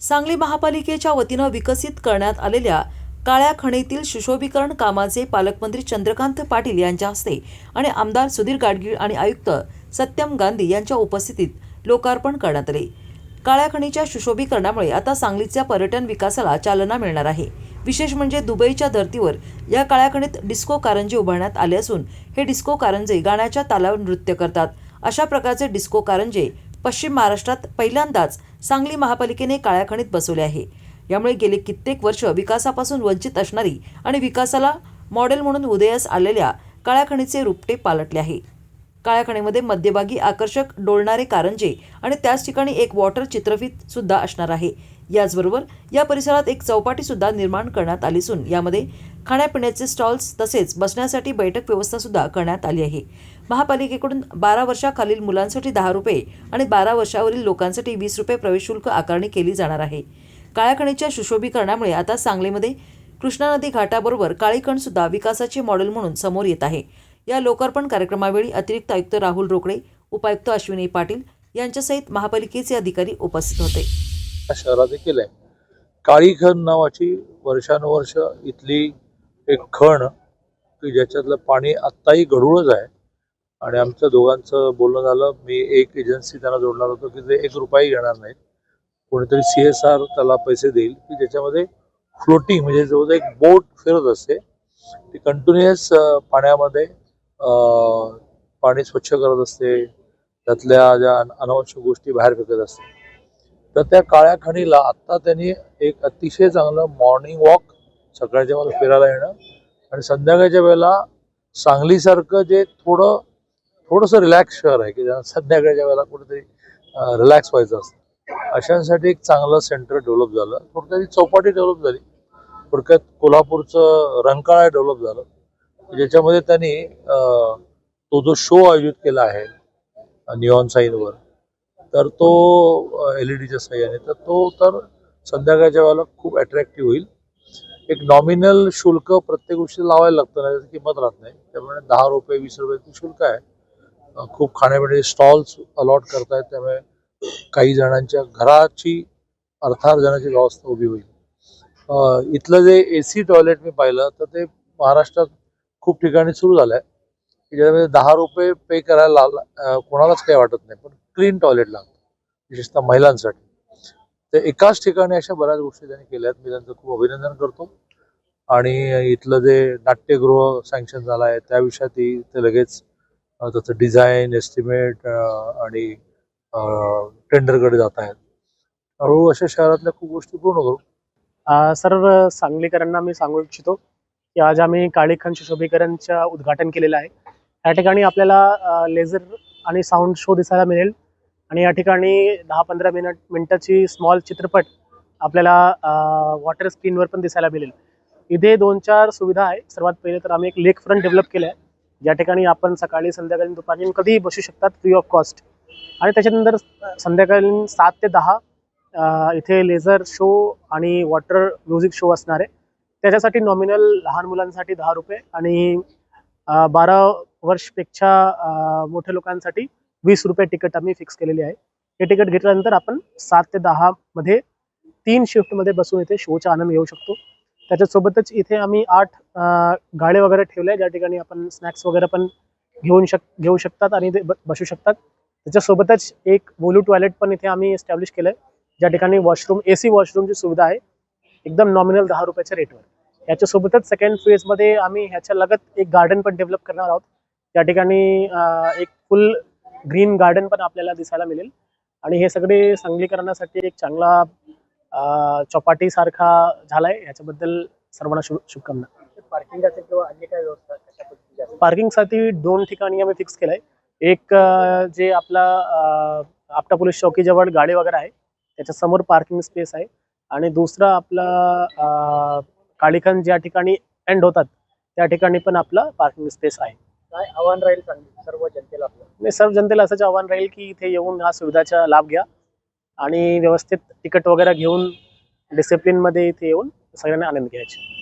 सांगली महापालिकेच्या वतीनं विकसित करण्यात आलेल्या काळ्या खणीतील सुशोभीकरण कामाचे पालकमंत्री चंद्रकांत पाटील यांच्या हस्ते आणि आमदार सुधीर गाडगीळ आणि आयुक्त सत्यम गांधी यांच्या उपस्थितीत लोकार्पण करण्यात आले. काळ्या खणीच्या सुशोभीकरणामुळे आता सांगलीच्या पर्यटन विकासाला चालना मिळणार आहे. विशेष म्हणजे दुबईच्या धर्तीवर या काळ्या खणीत डिस्को कारंजे उभारण्यात आले असून हे डिस्को कारंजे गाण्याच्या तालावर नृत्य करतात. अशा प्रकारचे डिस्को कारंजे पश्चिम महाराष्ट्रात पहिल्यांदाच सांगली महापालिकेने काळ्याखणीत बसवले आहे. यामुळे गेले कित्येक वर्ष विकासापासून वंचित असणारी आणि विकासाला मॉडेल म्हणून उदयास आलेल्या काळ्याखणीचे रुपटे पालटले आहे. काळ्या खणीमध्ये मध्यभागी आकर्षक डोलणारे कारंजे आणि त्याच ठिकाणी एक वॉटर चित्रफित सुद्धा असणार आहे. याचबरोबर या परिसरात एक चौपाटी सुद्धा निर्माण करण्यात आली असून यामध्ये खाण्यापिण्याचे स्टॉल्स तसेच बसण्यासाठी बैठक व्यवस्था सुद्धा करण्यात आली आहे. महापालिकेकडून बारा वर्षाखालील मुलांसाठी दहा रुपये आणि बारा वर्षावरील लोकांसाठी वीस रुपये प्रवेश शुल्क आकारणी केली जाणार आहे. काळ्याखणीच्या सुशोभीकरणामुळे आता सांगलीमध्ये कृष्णा नदी घाटाबरोबर काळी सुद्धा विकासाचे मॉडेल म्हणून समोर येत आहे. या लोकार्पण कार्यक्रमावेळी अतिरिक्त आयुक्त राहुल रोकडे उपायुक्त अश्विनी पाटील यांच्यासहित महापालिकेचे अधिकारी उपस्थित होते. शहरात देखील आहे. काळी खण नावाची वर्षानुवर्ष इथली एक खण की ज्याच्यातलं पाणी आत्ताही गढूळच आहे. आणि आमचं दोघांचं बोलणं झालं मी एक एजन्सी त्यांना जोडणार होतो की ते एक रुपयाही घेणार नाहीत. कोणीतरी सी एस आर त्याला पैसे देईल की ज्याच्यामध्ये फ्लोटिंग म्हणजे जवळ एक बोट फिरत असते. ती कंटिन्युअस पाण्यामध्ये पाणी स्वच्छ करत असते त्यातल्या ज्या अनावश्यक गोष्टी बाहेर फेकत असते. तर त्या काळ्या खणीला आत्ता त्यांनी एक अतिशय चांगलं मॉर्निंग वॉक सकाळच्या मला फिरायला येणं आणि संध्याकाळच्या वेळेला सांगलीसारखं जे थोडं थोडंसं रिलॅक्स शहर आहे की ज्यांना संध्याकाळच्या वेळेला कुठेतरी रिलॅक्स व्हायचं असतं. अशांसाठी एक चांगलं सेंटर डेव्हलप झालं. थोडक्यात चौपाटी डेव्हलप झाली. थोडक्यात कोल्हापूरचं रंकाळा डेव्हलप झालं. ज्याच्यामध्ये त्यांनी तो जो शो आयोजित केला आहे निऑन साईनवर तर तो एल ई डीच्या सहाय्याने तर तो तर संध्याकाळच्या वेळेला खूप अट्रॅक्टिव्ह होईल. एक नॉमिनल शुल्क प्रत्येक गोष्टी लावायला लागतं ना त्याची किंमत राहत नाही. त्यामुळे दहा रुपये वीस रुपये ते शुल्क आहे. खूप खाण्यापिण्याचे स्टॉल्स अलॉट करतायत त्यामुळे काही जणांच्या घराची अर्थार्जनाची व्यवस्था उभी होईल. इथलं जे ए सी टॉयलेट मी पाहिलं तर ते महाराष्ट्रात खूप ठिकाणी सुरू झालं आहे की ज्यामध्ये दहा रुपये पे करायला कोणालाच काही वाटत नाही पण क्लीन टॉयलेट लागतं विशेषतः महिलांसाठी. तर एकाच ठिकाणी अशा बऱ्याच गोष्टी त्यांनी केल्या आहेत मी त्यांचं खूप अभिनंदन करतो. आणि इथलं जे नाट्यगृह सँक्शन झालं आहे त्या विषयातही ते लगेच त्याचं डिझाईन एस्टिमेट आणि टेंडरकडे जात आहेत. हळूहळू अशा शहरातल्या खूप गोष्टी पूर्ण करू. सर सांगलीकरांना मी सांगू इच्छितो की आज आम्ही काळीखंड सुशोभीकरणच्या उद्घाटन केलेलं आहे. या ठिकाणी आपल्याला लेझर आणि साऊंड शो दिसायला मिळेल. आणि या ठिकाणी दहा पंधरा मिनिट मिनटाची स्मॉल चित्रपट आपल्याला वॉटर स्क्रीनवर पण दिसायला मिळेल. इथे दोन चार सुविधा आहे सर्वात पहिले तर आम्ही एक लेक फ्रंट डेव्हलप केलं आहे ज्या ठिकाणी आपण सकाळी संध्याकाळी दुपारी कधीही बसू शकतात फ्री ऑफ कॉस्ट आणि त्याच्यानंतर संध्याकाळी सात ते दहा इथे लेझर शो आणि वॉटर म्युझिक शो असणार आहे. त्याच्यासाठी नॉमिनल लहान मुलांसाठी दहा रुपये आणि बारा वर्षपेक्षा मोठ्या लोकांसाठी वीस रुपये तिकीट आम्ही फिक्स केलेली आहे. हे तिकीट घेतल्यानंतर आपण सात ते दहा मध्ये तीन शिफ्टमध्ये बसून इथे शोचा आनंद घेऊ शकतो. त्याच्यासोबतच इथे आम्ही आठ अ, गाळे वगैरे ठेवले ज्या ठिकाणी आपण स्नॅक्स वगैरे पण घेऊन शक घेऊ शकतात आणि ते बसू शकतात. त्याच्यासोबतच एक वोलू टॉयलेट पण इथे आम्ही एस्टॅब्लिश केलं आहे ज्या ठिकाणी वॉशरूम ए सी वॉशरूमची सुविधा आहे. एकदम नॉमिनल दहा रुपयाच्या रेटवर याच्यासोबतच सेकंड फेजमध्ये आम्ही ह्याच्या लगत एक गार्डन पण डेव्हलप करणार आहोत. त्या ठिकाणी एक फुल ग्रीन गार्डन पण आपल्याला दिसायला मिळेल. आणि हे सगळे सांगलीकरणासाठी एक चांगला अं, चौपाटीसारखा झालाय. याच्याबद्दल सर्वांना शुभ शुभकामना. पार्किंग असेल किंवा अन्य काय व्यवस्था पार्किंगसाठी दोन ठिकाणी आम्ही फिक्स केलंय. एक जे आपला आपटा पोलीस चौकीजवळ गाडी वगैरे आहे. त्याच्यासमोर पार्किंग स्पेस आहे. आणि दुसरा आपला अं, काळीखंड ज्या ठिकाणी एंड होतात त्या ठिकाणी पण आपला पार्किंग स्पेस आहे. काय आव्हान राहील सर्व जनतेला आपलं? मी सर्व जनतेला असंच आव्हान राहील की इथे येऊन ह्या सुविधाचा लाभ घ्या आणि व्यवस्थित तिकीट वगैरे घेऊन डिसिप्लिनमध्ये इथे येऊन सगळ्यांना आनंद घ्यायचे.